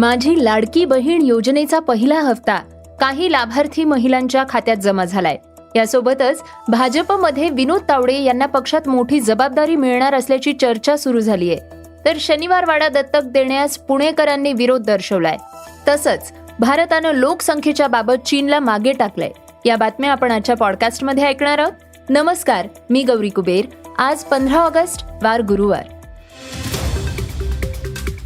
माझी लाडकी बहीण योजनेचा पहिला हप्ता काही लाभार्थी महिलांच्या खात्यात जमा झालाय. यासोबतच भाजपमध्ये विनोद तावडे यांना पक्षात मोठी जबाबदारी मिळणार असल्याची चर्चा सुरू झालीय. तर शनिवार वाडा दत्तक देण्यास पुणेकरांनी विरोध दर्शवलाय. तसंच भारतानं लोकसंख्येच्या बाबत चीनला मागे टाकलंय. या बातम्या आपण आजच्या पॉडकास्टमध्ये ऐकणार आहोत. नमस्कार मी गौरी कुबेर. आज पंधरा ऑगस्ट वार गुरुवार.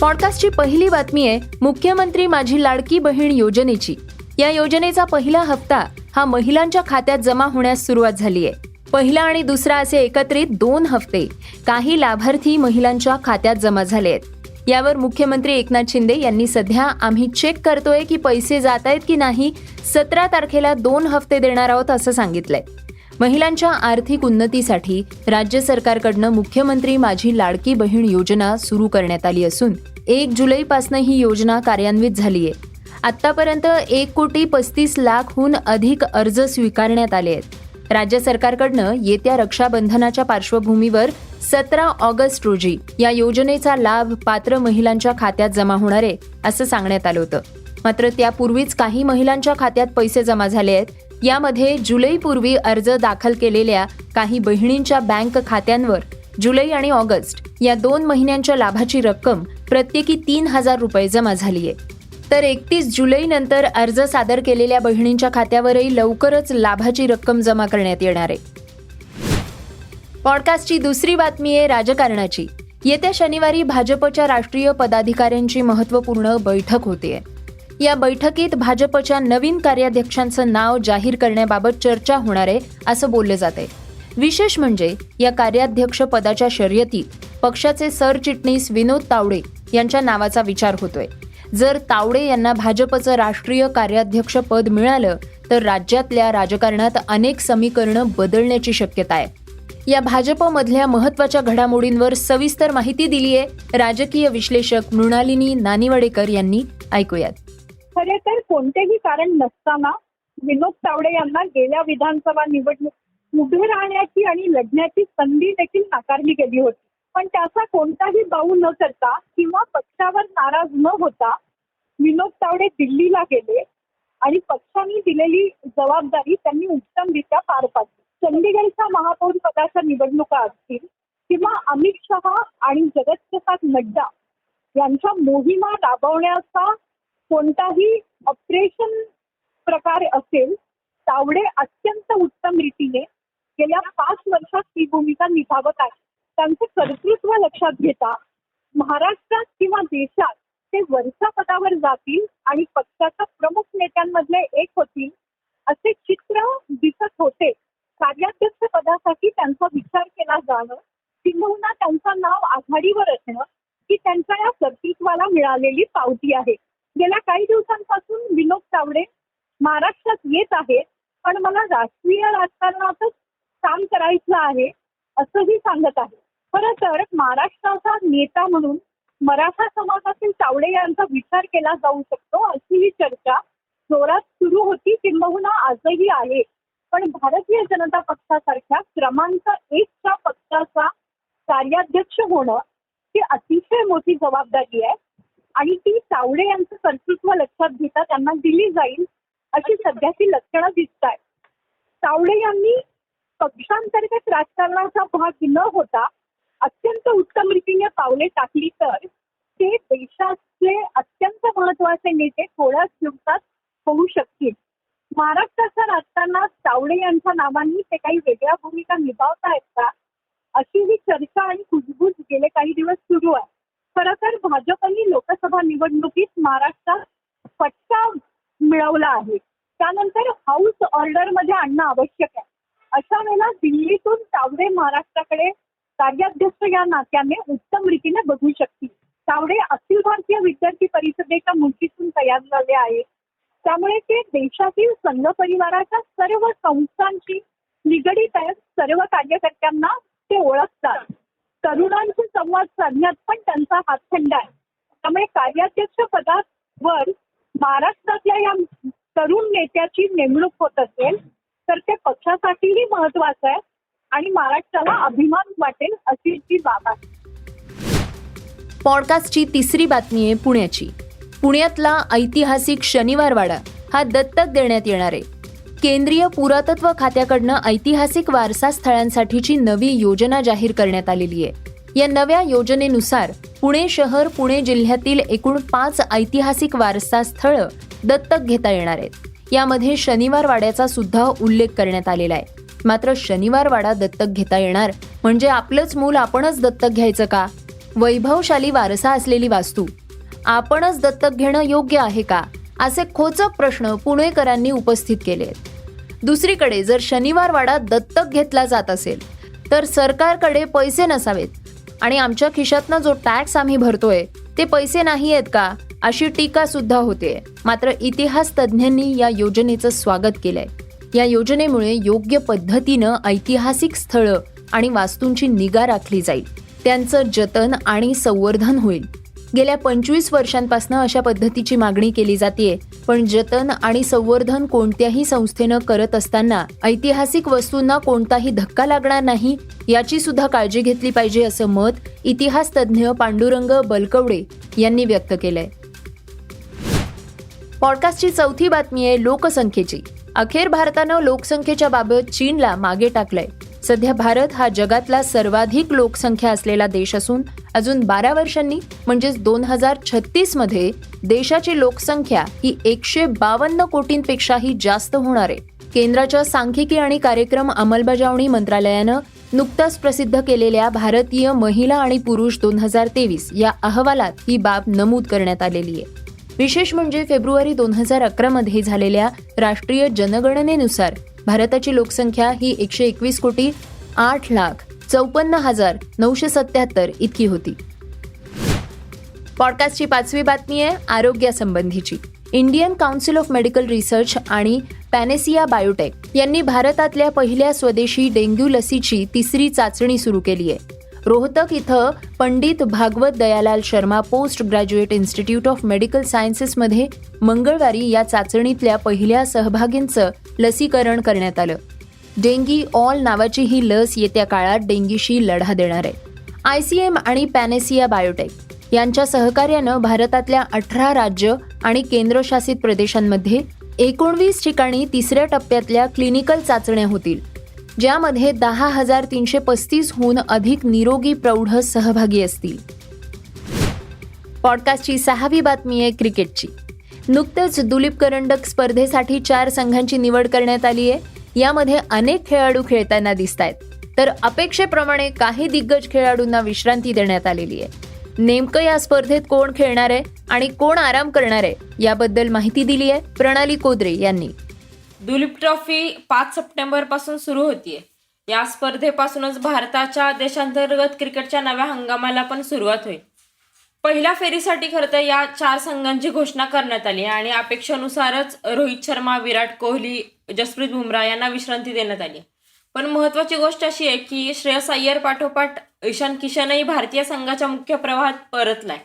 पॉडकास्टची पहिली बातमी आहे मुख्यमंत्री माझी लाडकी बहीण योजनेची. या योजनेचा पहिला हप्ता हा महिलांच्या खात्यात जमा होण्यास सुरुवात झाली आहे. पहिला आणि दुसरा असे एकत्रित दोन हप्ते काही लाभार्थी महिलांच्या खात्यात जमा झाले आहेत. यावर मुख्यमंत्री एकनाथ शिंदे यांनी सध्या आम्ही चेक करतोय की पैसे जात आहेत की नाही सतरा तारखेला दोन हप्ते देणार आहोत असं सांगितलंय. महिलांच्या आर्थिक उन्नतीसाठी राज्य सरकारकडनं मुख्यमंत्री माझी लाडकी बहीण योजना सुरू करण्यात आली असून एक जुलैपासून ही योजना कार्यान्वित झाली आहे आतापर्यंत एक कोटी पस्तीस लाखहून अधिक अर्ज स्वीकारण्यात आले आहेत. राज्य सरकारकडनं येत्या रक्षाबंधनाच्या पार्श्वभूमीवर सतरा ऑगस्ट रोजी या योजनेचा लाभ पात्र महिलांच्या खात्यात जमा होणार आहे असं सांगण्यात आलं होतं. मात्र त्यापूर्वीच काही महिलांच्या खात्यात पैसे जमा झाले आहेत यामध्ये जुलैपूर्वी अर्ज दाखल केलेल्या काही बहिणींच्या बँक खात्यांवर जुलै आणि ऑगस्ट या दोन महिन्यांच्या लाभाची रक्कम प्रत्येकी तीन हजार रुपये जमा झाली आहे. तर एकतीस जुलैनंतर अर्ज सादर केलेल्या बहिणींच्या खात्यावरही लवकरच लाभाची रक्कम जमा करण्यात येणार आहे. पॉडकास्टची दुसरी बातमी आहे राजकारणाची. येत्या शनिवारी भाजपच्या राष्ट्रीय पदाधिकाऱ्यांची महत्त्वपूर्ण बैठक होते. या बैठकीत भाजपच्या नवीन कार्याध्यक्षांचं नाव जाहीर करण्याबाबत चर्चा होणार आहे असं बोललं जात आहे विशेष म्हणजे या कार्याध्यक्ष पदाच्या शर्यतीत पक्षाचे सरचिटणीस विनोद तावडे यांच्या नावाचा विचार होतोय. जर तावडे यांना भाजपचं राष्ट्रीय कार्याध्यक्ष पद मिळालं तर राज्यातल्या राजकारणात अनेक समीकरणं बदलण्याची शक्यता आहे. या भाजपमधल्या महत्त्वाच्या घडामोडींवर सविस्तर माहिती दिली आहे राजकीय विश्लेषक मृणालिनी नानिवडेकर यांनी. ऐकूयात. खरे तर कोणतेही कारण नसताना विनोद तावडे यांना गेल्या विधानसभा निवडणूक उभे राहण्याची आणि लढण्याची संधी देखील नाकारली गेली होती. पण त्याचा कोणताही बाऊ न करता किंवा पक्षावर नाराज न होता विनोद तावडे दिल्लीला गेले आणि पक्षाने दिलेली जबाबदारी त्यांनी उत्तमरित्या पार पाडली. चंदीगडच्या महापौर पदाच्या निवडणुका असतील किंवा अमित शहा आणि जगतप्रसाद नड्डा यांच्या मोहिमा राबवण्याचा कोणताही ऑपरेशन प्रकार असेल तावडे अत्यंत उत्तम रीतीने गेल्या पाच वर्षात ही भूमिका निभावत आहे. त्यांचे कर्तृत्व लक्षात घेता महाराष्ट्रात किंवा देशात ते वरच्या पदावर जातील आणि पक्षाच्या प्रमुख नेत्यांमधले एक होतील असे चित्र दिसत होते. कार्याध्यक्ष पदासाठी त्यांचा विचार केला जाणं किंबहुना त्यांचं नाव आघाडीवर असणं ही त्यांच्या या कर्तृत्वाला मिळालेली पावती आहे. गेल्या काही दिवसांपासून विनोद तावडे महाराष्ट्रात येत आहेत पण मला राष्ट्रीय राजकारणातच काम करायचं आहे असंही सांगत आहे खरं तर महाराष्ट्राचा नेता म्हणून मराठा समाजातील तावडे यांचा विचार केला जाऊ शकतो अशी ही चर्चा जोरात सुरू होती किंबहुना आजही आहे. पण भारतीय जनता पक्षासारख्या क्रमांक एकच्या पक्षाचा कार्याध्यक्ष होणं ही अतिशय मोठी जबाबदारी आहे. आणि ती चावडे यांचं कर्तृत्व लक्षात घेता त्यांना दिली जाईल अशी सध्याची लक्षणं दिसत आहेत चावडे यांनी पक्षांतर्गत राजकारणाचा भाग न होता अत्यंत उत्तम रीतीने पावले टाकली तर ते देशातले अत्यंत महत्त्वाचे नेते थोड्याच दिवसात होऊ शकतील. महाराष्ट्राच्या राजकारणात तावडे यांच्या नावांनी ते काही वेगळ्या भूमिका निभावतायत का? अशी ही चर्चा आणि कुजबूज गेले काही दिवस सुरू आहे. खरं तर भाजपने लोकसभा निवडणुकीत महाराष्ट्रात फटका मिळवला आहे. त्यानंतर हाऊस ऑर्डरमध्ये आणणं आवश्यक आहे. अशा वेळेला दिल्लीतून तावडे महाराष्ट्राकडे कार्याध्यक्ष या नात्याने उत्तम रीतीने बघू शकतील. तावडे अखिल भारतीय विद्यार्थी परिषदेच्या मुंशीतून तयार झाले आहेत. त्यामुळे ते देशातील संघ परिवाराच्या सर्व संस्थांशी निगडीत आहेत. सर्व कार्यकर्त्यांना ते ओळखतात. तरुणांशी संवाद साधण्यात पण त्यांचा हातखंडा आहे. त्यामुळे कार्याध्यक्ष पदावर महाराष्ट्रातल्या या तरुण नेत्याची नेमणूक होत असेल तर ते पक्षासाठीही महत्वाचं आहे आणि महाराष्ट्राला अभिमान वाटेल अशी जी बाब आहे. पॉडकास्टची तिसरी बातमी आहे पुण्याची. पुण्यातला ऐतिहासिक शनिवारवाडा हा दत्तक देण्यात येणार आहे. केंद्रीय पुरातत्व खात्याकडनं ऐतिहासिक वारसा स्थळांसाठीची नवी योजना जाहीर करण्यात आलेली आहे. या नव्या योजनेनुसार पुणे शहर पुणे जिल्ह्यातील एकूण पाच ऐतिहासिक वारसा स्थळं दत्तक घेता येणार आहेत. यामध्ये शनिवार वाड्याचा सुद्धा उल्लेख करण्यात आलेला आहे. मात्र शनिवार वाडा दत्तक घेता येणार म्हणजे आपलंच मूल आपणच दत्तक घ्यायचं का? वैभवशाली वारसा असलेली वास्तू. आपणच दत्तक घेणं योग्य आहे का? असे खोचक प्रश्न पुणेकरांनी उपस्थित केले आहेत. दुसरीकडे जर शनिवार वाडा दत्तक घेतला जात असेल तर सरकारकडे पैसे नसावेत आणि आमच्या खिशातनं जो टॅक्स आम्ही भरतोय ते पैसे नाही आहेत का अशी टीका सुद्धा होते. मात्र इतिहास तज्ज्ञांनी या योजनेचं स्वागत केलंय. या योजनेमुळे योग्य पद्धतीनं ऐतिहासिक स्थळं आणि वास्तूंची निगा राखली जाईल. त्यांचं जतन आणि संवर्धन होईल. गेल्या पंचवीस वर्षांपासून अशा पद्धतीची मागणी केली जाते पण जतन आणि संवर्धन कोणत्याही संस्थेनं करत असताना ऐतिहासिक वस्तूंना कोणताही धक्का लागणार नाही याची सुद्धा काळजी घेतली पाहिजे असं मत इतिहास तज्ज्ञ पांडुरंग बलकवडे यांनी व्यक्त केलंय. पॉडकास्टची चौथी बातमी आहे लोकसंख्येची. अखेर भारतानं लोकसंख्येच्या बाबत चीनला मागे टाकलंय. सध्या भारत हा जगातला सर्वाधिक लोकसंख्या असलेला देश असून अजून बारा वर्षांनी म्हणजेच दोन हजार छत्तीसमध्ये देशाची लोकसंख्या ही एकशे बावन्न कोटींपेक्षाही जास्त होणार आहे. केंद्राच्या सांख्यिकी आणि कार्यक्रम अंमलबजावणी मंत्रालयानं नुकताच प्रसिद्ध केलेल्या भारतीय महिला आणि पुरुष दोन हजार तेवीस या अहवालात ही बाब नमूद करण्यात आलेली आहे. विशेष म्हणजे फेब्रुवारी दोन हजार अकरामध्ये झालेल्या राष्ट्रीय जनगणनेनुसार भारताची लोकसंख्या ही एकशे एकवीस कोटी आठ लाख चौपन्न हजार नऊशे सत्याहत्तर इतकी होती. पॉडकास्टची पाचवी बातमी आहे आरोग्यासंबंधीची. Indian council of medical research आणि पॅनेसिया बायोटेक यांनी भारतातल्या पहिल्या स्वदेशी डेंग्यू लसीची तिसरी चाचणी सुरू केली आहे. रोहतक इथं Pandit Bhagwat Dayal Sharma post graduate institute of medical सायन्सेसमध्ये मंगळवारी या चाचणीतल्या पहिल्या सहभागींचं लसीकरण करण्यात आलं. डेंगी ऑल नावाची ही लस येत्या काळात डेंगीशी लढा देणार आहे. आय सी एम आणि पॅनेसिया बायोटेक यांच्या सहकार्यानं भारतातल्या अठरा राज्य आणि केंद्रशासित प्रदेशांमध्ये एकोणवीस ठिकाणी तिसऱ्या टप्प्यातल्या क्लिनिकल चाचण्या होतील ज्यामध्ये दहा हजार तीनशे पस्तीसहून अधिक निरोगी प्रौढ सहभागी असतील. पॉडकास्टची सहावी बातमी आहे क्रिकेटची. नुकतेच दुलीप करंडक स्पर्धेसाठी चार संघांची निवड करण्यात आली आहे. यामध्ये अनेक खेळाडू खेळताना दिसत आहेत तर अपेक्षेप्रमाणे काही दिग्गज खेळाडूंना विश्रांती देण्यात आलेली आहे. नेमकं या स्पर्धेत कोण खेळणार आहे आणि कोण आराम करणार आहे याबद्दल माहिती दिली आहे प्रणाली कोदरे यांनी. दुलीप ट्रॉफी पाच सप्टेंबरपासून सुरू होतीये. या स्पर्धेपासूनच भारताच्या देशांतर्गत क्रिकेटच्या नव्या हंगामाला पण सुरुवात होईल. पहिल्या फेरीसाठी खरं तर या चार संघांची घोषणा करण्यात आली आणि अपेक्षेनुसारच रोहित शर्मा विराट कोहली जसप्रीत बुमराह यांना विश्रांती देण्यात आली पण महत्वाची गोष्ट अशी आहे की श्रेयस अय्यर पाठोपाठ ईशान किशनही भारतीय संघाच्या मुख्य प्रवाहात परतलाय.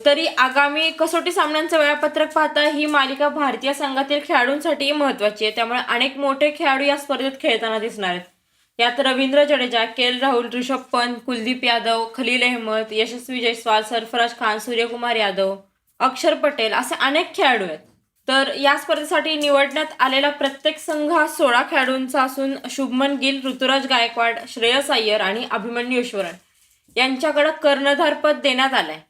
तरी आगामी कसोटी सामन्यांचं वेळापत्रक पाहता ही मालिका भारतीय संघातील खेळाडूंसाठी महत्वाची आहे. त्यामुळे अनेक मोठे खेळाडू या स्पर्धेत खेळताना दिसणार आहेत. यात रवींद्र जडेजा के एल राहुल ऋषभ पंत कुलदीप यादव खलील अहमद यशस्वी जयस्वाल सरफराज खान सूर्यकुमार यादव अक्षर पटेल असे अनेक खेळाडू आहेत. तर या स्पर्धेसाठी निवडण्यात आलेला प्रत्येक संघ हा सोळा खेळाडूंचा असून शुभमन गिल ऋतुराज गायकवाड श्रेयस अय्यर आणि अभिमन्यू ईश्वरन यांच्याकडे कर्णधारपद देण्यात आलंय.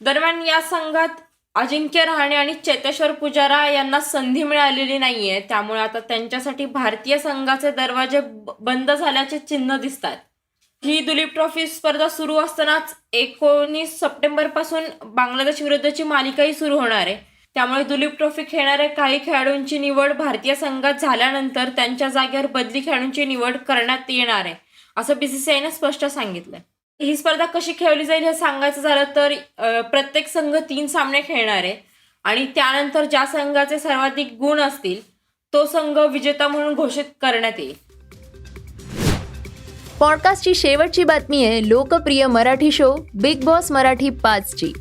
दरम्यान या संघात अजिंक्य रहाणे आणि चेतेश्वर पुजारा यांना संधी मिळालेली नाहीये. त्यामुळे आता त्यांच्यासाठी भारतीय संघाचे दरवाजे बंद झाल्याचे चिन्ह दिसतात ही दुलीप ट्रॉफी स्पर्धा सुरू असतानाच एकोणीस सप्टेंबरपासून बांगलादेश विरुद्धची मालिकाही सुरू होणार आहे. त्यामुळे दुलीप ट्रॉफी खेळणाऱ्या काही खेळाडूंची निवड भारतीय संघात झाल्यानंतर त्यांच्या जागेवर बदली खेळाडूंची निवड करण्यात येणार आहे असं बीसीसीआयनं स्पष्ट सांगितलंय. ही स्पर्धा कशी खेळली जाईल हे सांगायचं झालं तर प्रत्येक संघ तीन सामने खेळणार आहे. आणि त्यानंतर ज्या संघाचे सर्वाधिक गुण असतील तो संघ विजेता म्हणून घोषित करण्यात येईल. पॉडकास्टची शेवटची बातमी आहे लोकप्रिय Marathi show Bigg Boss Marathi पाचची.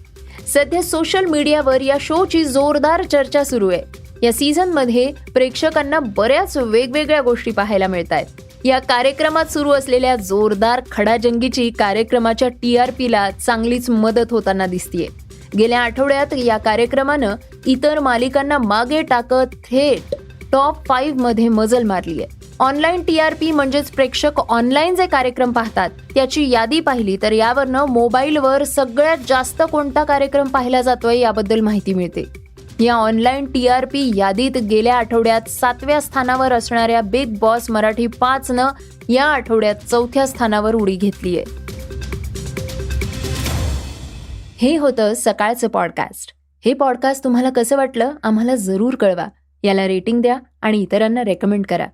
सध्या सोशल मीडियावर या शोची जोरदार चर्चा सुरू आहे. या सीझनमध्ये प्रेक्षकांना बऱ्याच वेगवेगळ्या गोष्टी पाहायला मिळत आहेत या कार्यक्रमात सुरू असलेल्या जोरदार खडाजंगीची कार्यक्रमाच्या टी आर पीला चांगलीच मदत होताना दिसतीये. गेल्या आठवड्यात या कार्यक्रमानं इतर मालिकांना मागे टाकत थेट टॉप फाईव्हमध्ये मजल मारली आहे ऑनलाईन टी आर पी म्हणजेच प्रेक्षक ऑनलाईन जे कार्यक्रम पाहतात त्याची यादी पाहिली तर यावरनं मोबाईलवर सगळ्यात जास्त कोणता कार्यक्रम पाहिला जातोय याबद्दल माहिती मिळते. या ऑनलाईन पी यादीत गेल्या आठवड्यात सातव्या स्थानावर असणाऱ्या बिग बॉस मराठी पाचनं या आठवड्यात चौथ्या स्थानावर उडी घेतलीय हे होतं सकाळचं पॉडकास्ट हे पॉडकास्ट तुम्हाला कसं वाटलं आम्हाला जरूर कळवा. याला रेटिंग द्या आणि इतरांना रेकमेंड करा.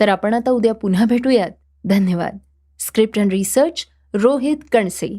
तर आपण आता उद्या पुन्हा भेटूयात. धन्यवाद. Script and research Rohit Kanase.